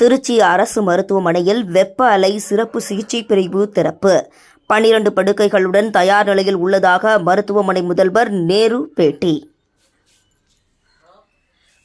திருச்சி அரசு மருத்துவமனையில் வெப்ப அலை சிறப்பு சிகிச்சை பிரிவு திறப்பு. பனிரண்டு படுக்கைகளுடன் தயார் நிலையில் உள்ளதாக மருத்துவமனை முதல்வர் நேரு பேட்டி.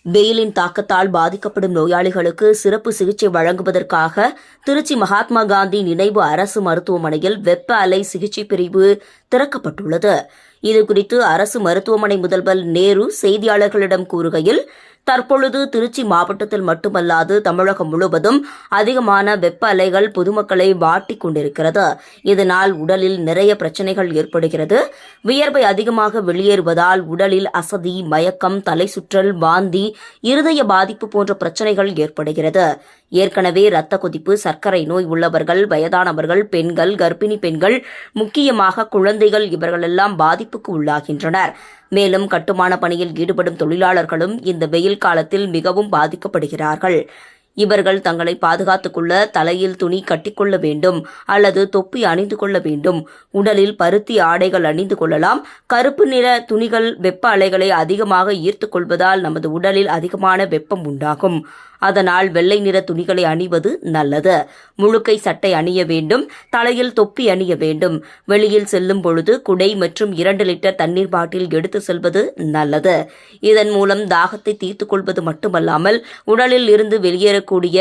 வெயிலின் தாக்கத்தால் பாதிக்கப்படும் நோயாளிகளுக்கு சிறப்பு சிகிச்சை வழங்குவதற்காக திருச்சி மகாத்மா காந்தி நினைவு அரசு மருத்துவமனையில் வெப்ப அலை சிகிச்சை பிரிவு திறக்கப்பட்டுள்ளது. இதுகுறித்து அரசு மருத்துவமனை முதல்வர் நேரு செய்தியாளர்களிடம் கூறுகையில் தற்பொழுது திருச்சி மாவட்டத்தில் மட்டுமல்லாது தமிழகம் முழுவதும் அதிகமான வெப்ப அலைகள் பொதுமக்களை வாட்டி கொண்டிருக்கிறது. இதனால் உடலில் நிறைய பிரச்சனைகள் ஏற்படுகிறது. வியர்வை அதிகமாக வெளியேறுவதால் உடலில் அசதி மயக்கம் தலை சுற்றல் வாந்தி இருதய பாதிப்பு போன்ற பிரச்சனைகள் ஏற்படுகிறது. ஏற்கனவே இரத்த கொதிப்பு சர்க்கரை நோய் உள்ளவர்கள் வயதானவர்கள் பெண்கள் கர்ப்பிணி பெண்கள் முக்கியமாக குழந்தைகள் இவர்களெல்லாம் பாதிப்புக்கு உள்ளாகின்றனர். மேலும் கட்டுமான பணியில் ஈடுபடும் தொழிலாளர்களும் இந்த வெயில் காலத்தில் மிகவும் பாதிக்கப்படுகிறார்கள். இவர்கள் தங்களை பாதுகாத்துக் கொள்ள தலையில் துணி கட்டிக்கொள்ள வேண்டும் அல்லது தொப்பி அணிந்து கொள்ள வேண்டும். உடலில் பருத்தி ஆடைகள் அணிந்து கொள்ளலாம். கருப்பு நிற துணிகள் வெப்ப அலைகளை அதிகமாக ஈர்த்துக் கொள்வதால் நமது உடலில் அதிகமான வெப்பம் உண்டாகும். அதனால் வெள்ளை நிற துணிகளை அணிவது நல்லது. முழுக்கை சட்டை அணிய வேண்டும் தலையில் தொப்பி அணிய வேண்டும். வெளியில் செல்லும் பொழுது குடை மற்றும் இரண்டு லிட்டர் தண்ணீர் பாட்டில் எடுத்து செல்வது நல்லது. இதன் மூலம் தாகத்தை தீர்த்து கொள்வது மட்டுமல்லாமல் உடலில் இருந்து வெளியேறக்கூடிய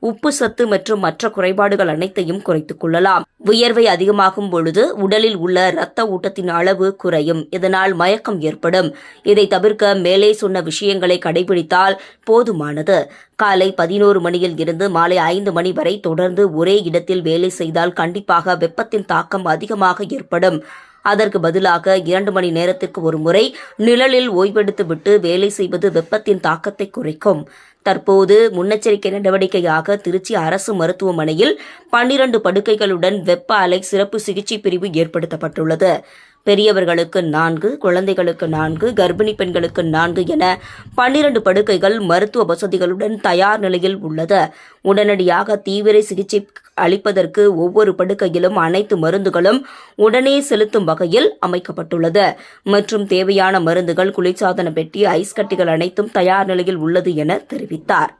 உப்பு சத்து மற்றும் மற்ற குறைபாடுகள் அனைத்தையும் குறைத்துக் கொள்ளலாம். வியர்வை அதிகமாகும் பொழுது உடலில் உள்ள இரத்த ஊட்டத்தின் அளவு குறையும். இதனால் மயக்கம் ஏற்படும். இதை தவிர்க்க மேலே சொன்ன விஷயங்களை கடைபிடித்தால் போதுமானது. காலை பதினோரு மணியில் இருந்து மாலை ஐந்து மணி வரை தொடர்ந்து ஒரே இடத்தில் வேலை செய்தால் கண்டிப்பாக வெப்பத்தின் தாக்கம் அதிகமாக ஏற்படும். அதற்கு பதிலாக இரண்டு மணி நேரத்திற்கு ஒரு முறை நிழலில் ஓய்வெடுத்துவிட்டு வேலை செய்வது வெப்பத்தின் தாக்கத்தை குறைக்கும். தற்போது முன்னெச்சரிக்கை நடவடிக்கையாக திருச்சி அரசு மருத்துவமனையில் பன்னிரண்டு படுக்கைகளுடன் வெப்ப அலை சிறப்பு சிகிச்சை பிரிவு ஏற்படுத்தப்பட்டுள்ளது. பெரியவர்களுக்கு நான்கு குழந்தைகளுக்கு நான்கு கர்ப்பிணி பெண்களுக்கு நான்கு என பன்னிரண்டு படுக்கைகள் மருத்துவ வசதிகளுடன் தயார் நிலையில் உள்ளது. உடனடியாக தீவிர சிகிச்சை அளிப்பதற்கு ஒவ்வொரு படுக்கையிலும் அனைத்து மருந்துகளும் உடனே செலுத்தும் வகையில் அமைக்கப்பட்டுள்ளது. மற்றும் தேவையான மருந்துகள் குளிர்சாதன பெட்டி ஐஸ் கட்டிகள் அனைத்தும் தயார் நிலையில் உள்ளது என தெரிவித்தார்.